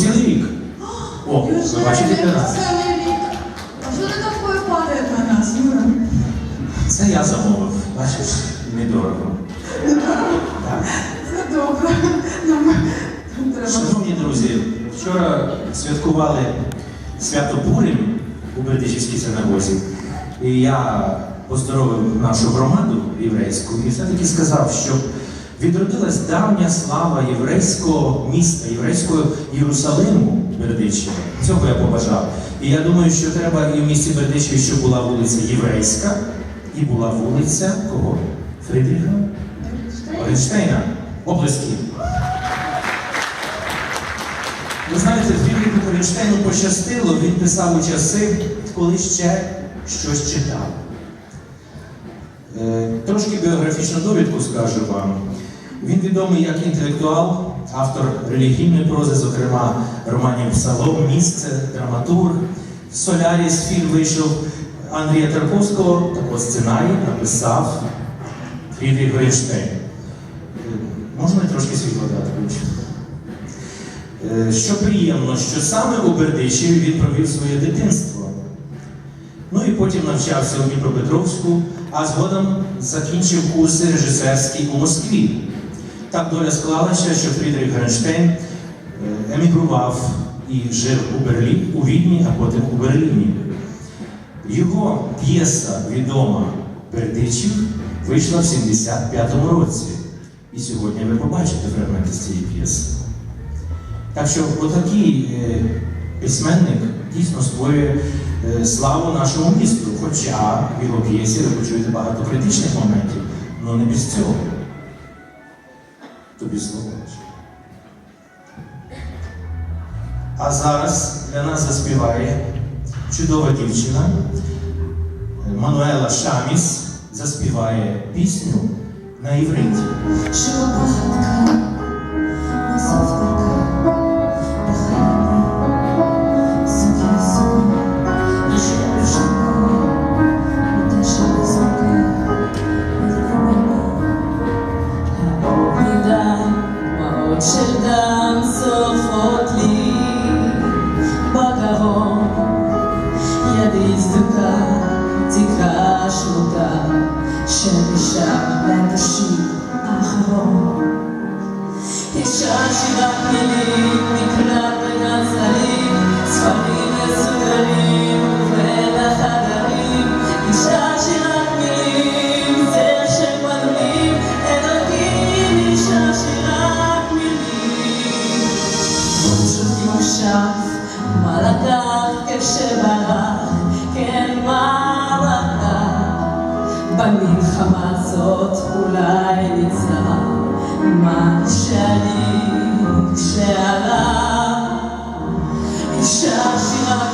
Рік. О, ви бачите для нас. А що ти такое падає на нас, Юра? Це я замовив. Бачиш, недорого. Так. Це добре. Нам треба. Шановні друзі, вчора святкували свято Пурим у Бердичівській синагозі. І я поздоровив нашу громаду єврейську і все-таки сказав, що відродилась давня слава єврейського міста, єврейського Єрусалиму Бердичева. Цього я побажав. І я думаю, що треба і в місті Бердичеві, щоб була вулиця єврейська, і була вулиця кого? Фрідріха? Оренштейна. Облески. Ви знаєте, Фрідріху Ференштейну пощастило, він писав у часи, коли ще щось читав. Е, Трошки біографічну довідку скажу вам. Він відомий як інтелектуал, автор релігійної прози, зокрема романів Псалом, місце, драматург. Соляріс фільм вийшов Андрія Тарковського, такого сценарій написав Фрідріх Ференштейн. Е, Можна трошки світло дати? Е, Що приємно, що саме у Бердичеві він провів своє дитинство. Ну і потім навчався у Дніпропетровську, а згодом закінчив курси режисерські у Москві. Так доля склалася, що Фрідрих Гернштейн е, емігрував і жив у Берлі, у Відні, а потім у Берліні. Його п'єса відома Бердичів вийшла в 75-му році. І сьогодні ви побачите фрагменти з цієї п'єси. Так що отакий е, письменник дійсно створює е, славу нашому місту. Хоча в його п'єсі ви почуєте багато критичних моментів, але не без цього. Тобі слово. А зараз для нас заспіває чудова дівчина Мануела Шаміс заспіває пісню на івриті. השיר האחרון. אישה שירת מילים נקרעת בין הצדדים, ספרים מסודרים ובין החדרים. אישה שירת מילים, זר של פנים, אלוקים, במלחמה הזאת אולי ניצח, מה שאני כשעלה, אישה שירת